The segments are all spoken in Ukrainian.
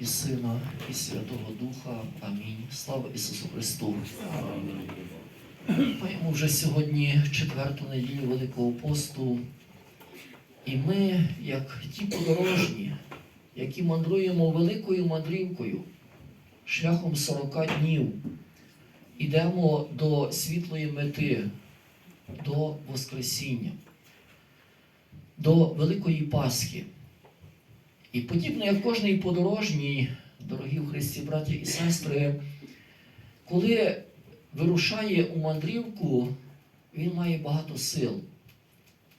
і Сина, і Святого Духа. Амінь. Слава Ісусу Христу. Маємо вже сьогодні четверту неділю Великого посту. І ми, як ті подорожні, які мандруємо великою мандрівкою, шляхом 40 днів, ідемо до світлої мети, до Воскресіння, до Великої Пасхи. І подібно як кожний подорожній, дорогі в Христі, браті і сестри, коли вирушає у мандрівку, він має багато сил.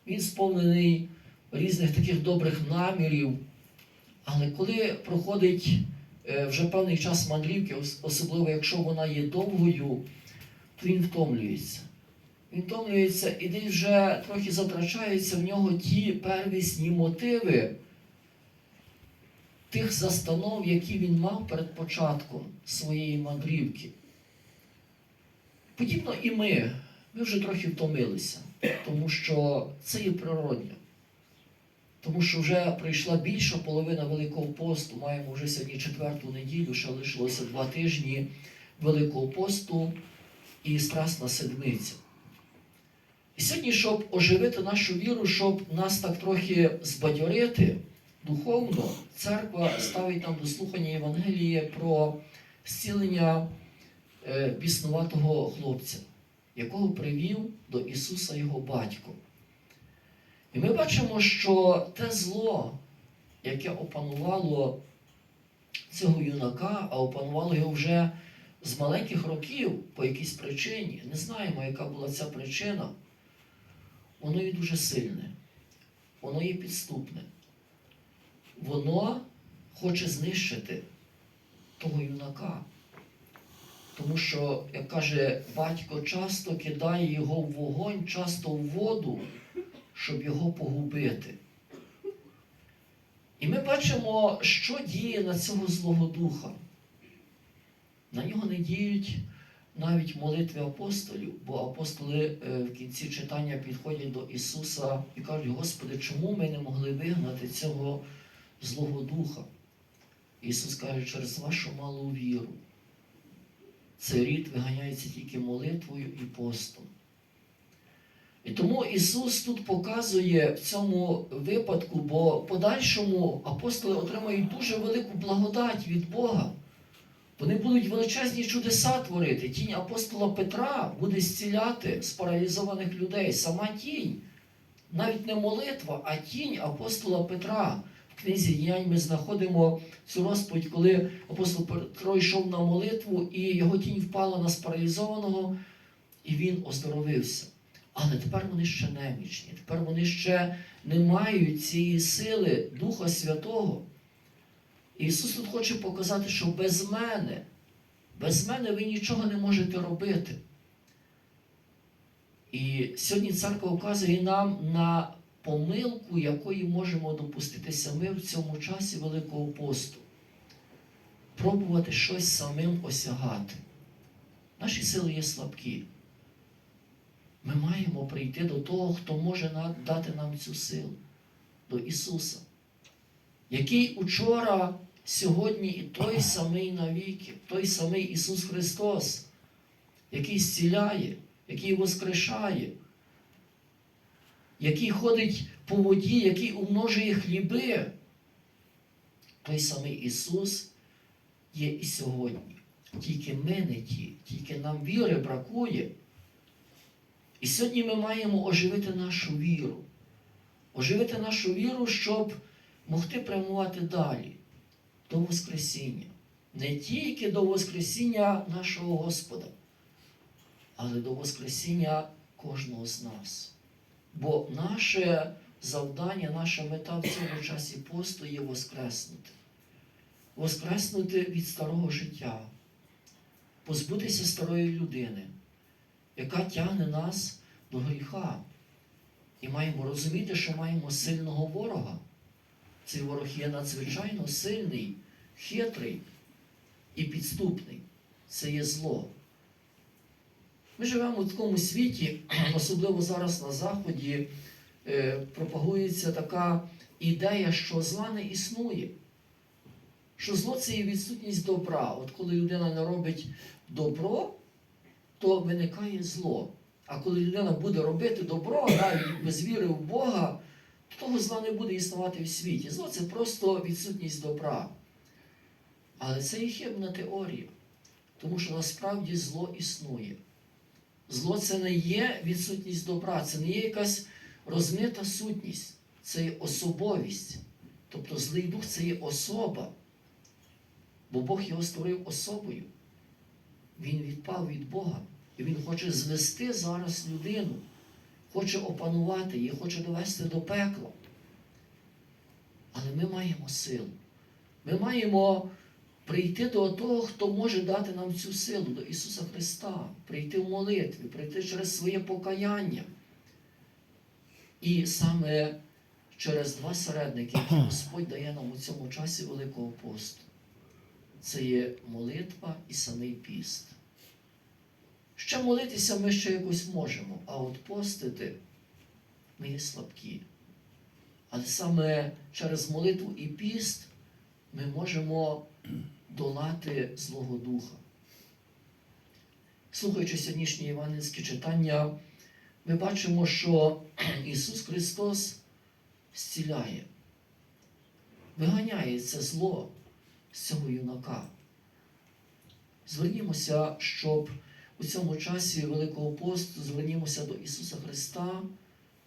Він сповнений різних таких добрих намірів. Але коли проходить е, вже певний час мандрівки, особливо якщо вона є довгою, то він втомлюється. Він втомлюється і десь вже трохи затрачаються в нього ті первісні мотиви тих застанов, які він мав перед початком своєї мандрівки. Подібно і ми. Ми вже трохи втомилися, тому що це є природньо. Тому що вже пройшла більша половина Великого посту, маємо вже сьогодні четверту неділю, ще лишилося два тижні Великого посту і Страсна Седмиця. І сьогодні, щоб оживити нашу віру, щоб нас так трохи збадьорити духовно, церква ставить нам до слухання Євангелія про зцілення е, біснуватого хлопця, якого привів до Ісуса його батько. І ми бачимо, що те зло, яке опанувало цього юнака, а опанувало його вже з маленьких років по якійсь причині, не знаємо, яка була ця причина, воно є дуже сильне, воно є підступне. Воно хоче знищити того юнака. Тому що, як каже батько, часто кидає його в вогонь, часто в воду, щоб його погубити. І ми бачимо, що діє на цього Злого Духа. На нього не діють навіть молитви апостолів, бо апостоли е, в кінці читання підходять до Ісуса і кажуть, Господи, чому ми не могли вигнати цього Злого Духа? Ісус каже, через вашу малу віру. Цей рід виганяється тільки молитвою і постом. І тому Ісус тут показує в цьому випадку, бо подальшому апостоли отримають дуже велику благодать від Бога. Вони будуть величезні чудеса творити. Тінь апостола Петра буде зціляти спаралізованих людей. Сама тінь, навіть не молитва, а тінь апостола Петра. Книзі діянь ми знаходимо цю розповідь, коли апостол Петро йшов на молитву, і його тінь впала на спаралізованого, і він оздоровився. Але тепер вони ще немічні, тепер вони ще не мають цієї сили Духа Святого. І Ісус тут хоче показати, що без мене, без мене ви нічого не можете робити. І сьогодні церква вказує нам на помилку, якої можемо допуститися ми в цьому часі Великого посту. Пробувати щось самим осягати. Наші сили є слабкі. Ми маємо прийти до того, хто може дати нам цю силу, до Ісуса, який учора, сьогодні і той самий навіки, той самий Ісус Христос, який зціляє, який воскрешає, який ходить по воді, який умножує хліби. Той самий Ісус є і сьогодні. Тільки ми не ті, тільки нам віри бракує. І сьогодні ми маємо оживити нашу віру. Оживити нашу віру, щоб могти прямувати далі до Воскресіння. Не тільки до Воскресіння нашого Господа, але до Воскресіння кожного з нас. Бо наше завдання, наша мета в цьому часі посту є воскреснути. Воскреснути від старого життя, позбутися старої людини яка тягне нас до гріха. І маємо розуміти, що маємо сильного ворога. Цей ворог є надзвичайно сильний, хитрий і підступний. Це є зло. Ми живемо в такому світі, особливо зараз на Заході, е, пропагується така ідея, що зла не існує. що зло це є відсутність добра. От коли людина не робить добро, то виникає зло. А коли людина буде робити добро, навіть без віри в Бога, то того зла не буде існувати в світі. Зло це просто відсутність добра. Але це є хибна теорія, тому що насправді зло існує. Зло це не є відсутність добра, це не є якась розмита сутність, це є особовість. Тобто злий дух це є особа. Бо Бог його створив особою. Він відпав від Бога. І Він хоче звести зараз людину, хоче опанувати її, хоче довести до пекла. Але ми маємо силу. Ми маємо прийти до того, хто може дати нам цю силу, до Ісуса Христа, прийти в молитві, прийти через своє покаяння. І саме через два середники, які Господь дає нам у цьому часі Великого посту. Це є молитва і самий піст. Ще молитися ми ще якось можемо, а от постити ми є слабкі. Але саме через молитву і піст ми можемо долати Злого Духа. Слухаючи сьогоднішнє євангельське читання, ми бачимо, що Ісус Христос зціляє, виганяє це зло з цього юнака. Звернімося, щоб у цьому часі Великого посту звернімося до Ісуса Христа,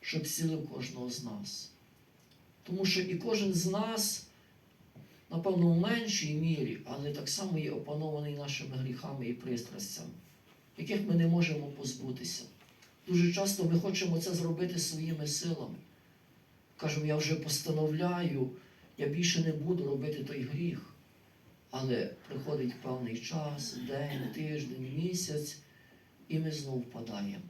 щоб зцілив кожного з нас. Тому що і кожен з нас, напевно, в меншій мірі, але так само є опанований нашими гріхами і пристрастями, яких ми не можемо позбутися. Дуже часто ми хочемо це зробити своїми силами. Кажемо, я вже постановляю, я більше не буду робити той гріх. Але приходить певний час, день, тиждень, місяць, і ми знову впадаємо.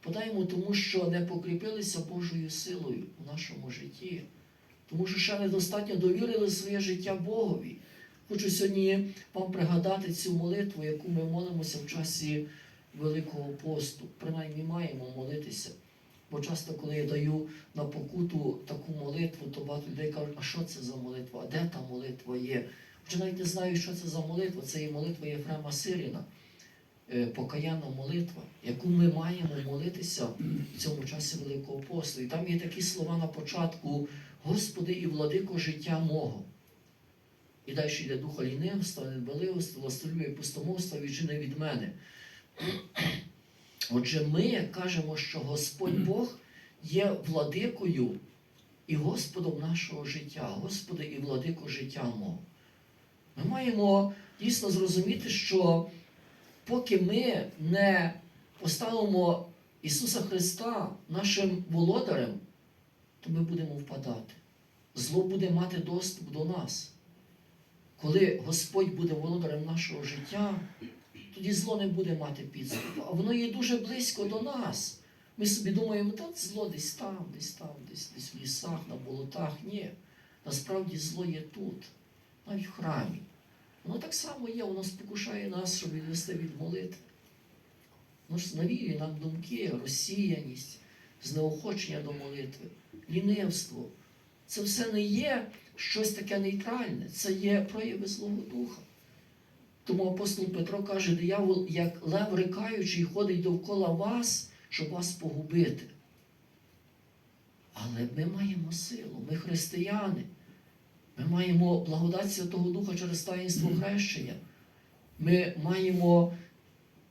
Впадаємо тому, що не покріпилися Божою силою в нашому житті, тому що ще недостатньо довірили своє життя Богові. Хочу сьогодні вам пригадати цю молитву, яку ми молимося в часі Великого посту. Принаймні маємо молитися. Бо часто, коли я даю на покуту таку молитву, то багато людей кажуть, а що це за молитва? А де та молитва є? Вже навіть не знаю, що це за молитва. Це є молитва Єфрема Сиріна, е, покаянна молитва, яку ми маємо молитися в цьому часі Великого посту. І там є такі слова на початку: Господи і владико життя мого. І далі йде духа лінивства, недбаливства, властолюбя і пустомовства, відчини від мене. Отже, ми кажемо, що Господь Бог є владикою і Господом нашого життя, Господи і владико життя мого. Ми маємо дійсно зрозуміти, що поки ми не поставимо Ісуса Христа нашим володарем, то ми будемо впадати. Зло буде мати доступ до нас. Коли Господь буде володарем нашого життя, тоді зло не буде мати підступу. А воно є дуже близько до нас. Ми собі думаємо, та зло десь там, десь там, десь, десь в лісах, на болотах. Ні. Насправді зло є тут, навіть в храмі. Воно так само є, воно спокушає нас, щоб відвести від молитви. Воно ж навіює нам думки, розсіяність, знеохочення до молитви, лінивство. Це все не є щось таке нейтральне, це є прояви Злого Духа. Тому апостол Петро каже, диявол, як лев рикаючий, ходить довкола вас, щоб вас погубити. Але ми маємо силу, ми християни. Ми маємо благодать Святого Духа через таїнство хрещення. Ми маємо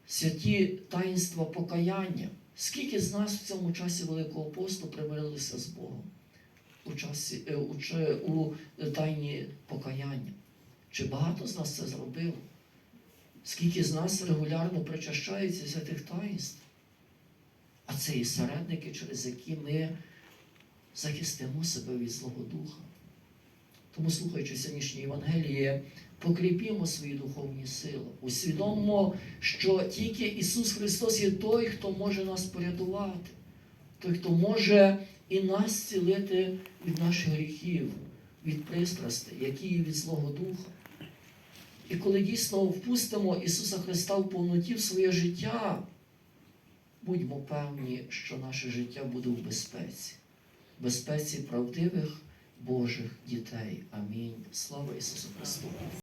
святі таїнства покаяння. Скільки з нас в цьому часі Великого посту примирилися з Богом у, часі, е, у, у тайні покаяння? Чи багато з нас це зробило? Скільки з нас регулярно причащається святих таїнств? А це і середники, через які ми захистимо себе від Злого Духа. Тому, слухаючи сьогоднішнє Євангеліє, покріпімо свої духовні сили, усвідомимо, що тільки Ісус Христос є той, хто може нас порятувати, той, хто може і нас зцілити від наших гріхів, від пристрастей, які є від Злого Духа. І коли дійсно впустимо Ісуса Христа в повноті в своє життя, будьмо певні, що наше життя буде в безпеці, в безпеці правдивих Божих дітей. Амінь. Слава Ісусу Христу!